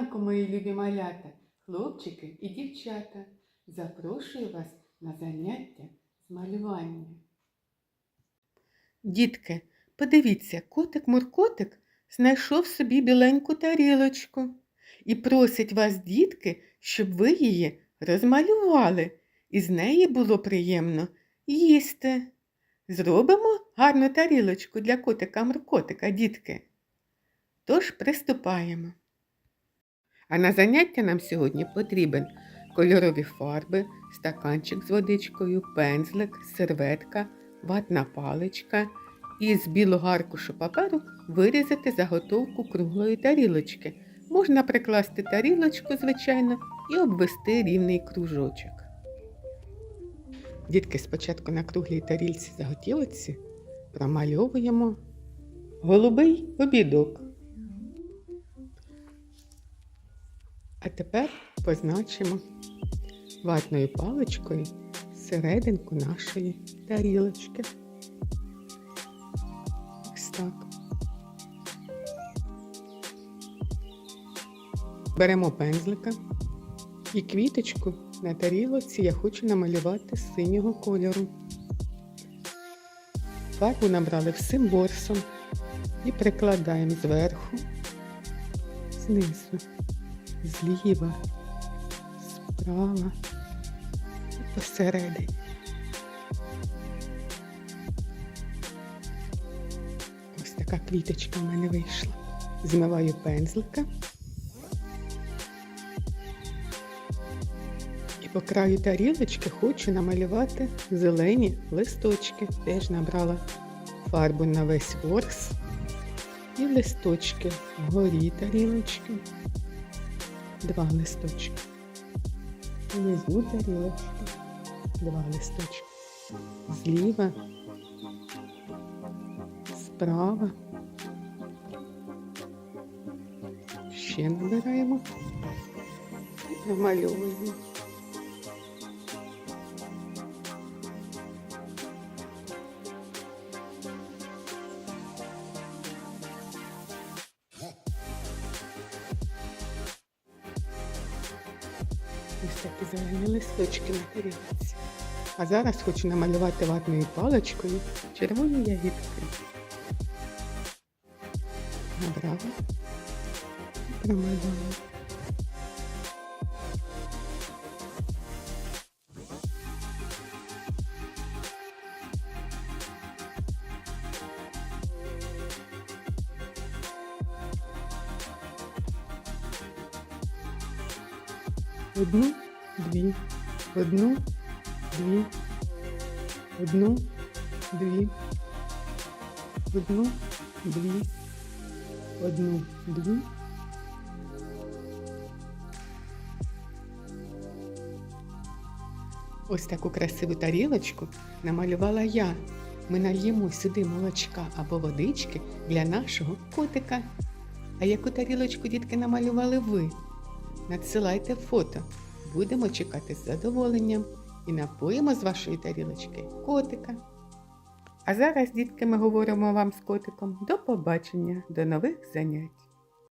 ранку, мої любі малята, хлопчики і дівчата. Запрошую вас на заняття з малювання. Дітки, подивіться, котик-муркотик знайшов собі біленьку тарілочку і просить вас, дітки, щоб ви її розмалювали, і з неї було приємно їсти. Зробимо гарну тарілочку для котика-муркотика, дітки. Тож приступаємо. А на заняття нам сьогодні потрібен кольорові фарби, стаканчик з водичкою, пензлик, серветка, ватна паличка і з білого аркушу паперу вирізати заготовку круглої тарілочки. Можна прикласти тарілочку, звичайно, і обвести рівний кружочок. Дітки спочатку на круглій тарільці заготівочці промальовуємо голубий обідок. А тепер позначимо ватною паличкою серединку нашої тарілочки. Ось так. Беремо пензлика і квіточку на тарілоці я хочу намалювати синього кольору. Фарбу набрали всім борсом і прикладаємо зверху, знизу зліва, справа і посередині. Ось така квіточка в мене вийшла. Змиваю пензлика. І по краю тарілочки хочу намалювати зелені листочки. Теж набрала фарбу на весь ворс і листочки вгорі тарілочки два листочки. Внизу тарілочки, два листочки. Зліва, справа. Ще набираємо і намальовуємо. Ось такі зелені листочки на тарілці. А зараз хочу намалювати ватною паличкою червоні ягідки. Набрала і промалювала. Одну, дві, одну, дві, одну, дві, одну, дві, одну, дві. Ось таку красиву тарілочку намалювала я. Ми нальємо сюди молочка або водички для нашого котика. А яку тарілочку дітки намалювали ви? Надсилайте фото. Будемо чекати з задоволенням і напоїмо з вашої тарілочки котика. А зараз, дітки, ми говоримо вам з котиком до побачення, до нових занять.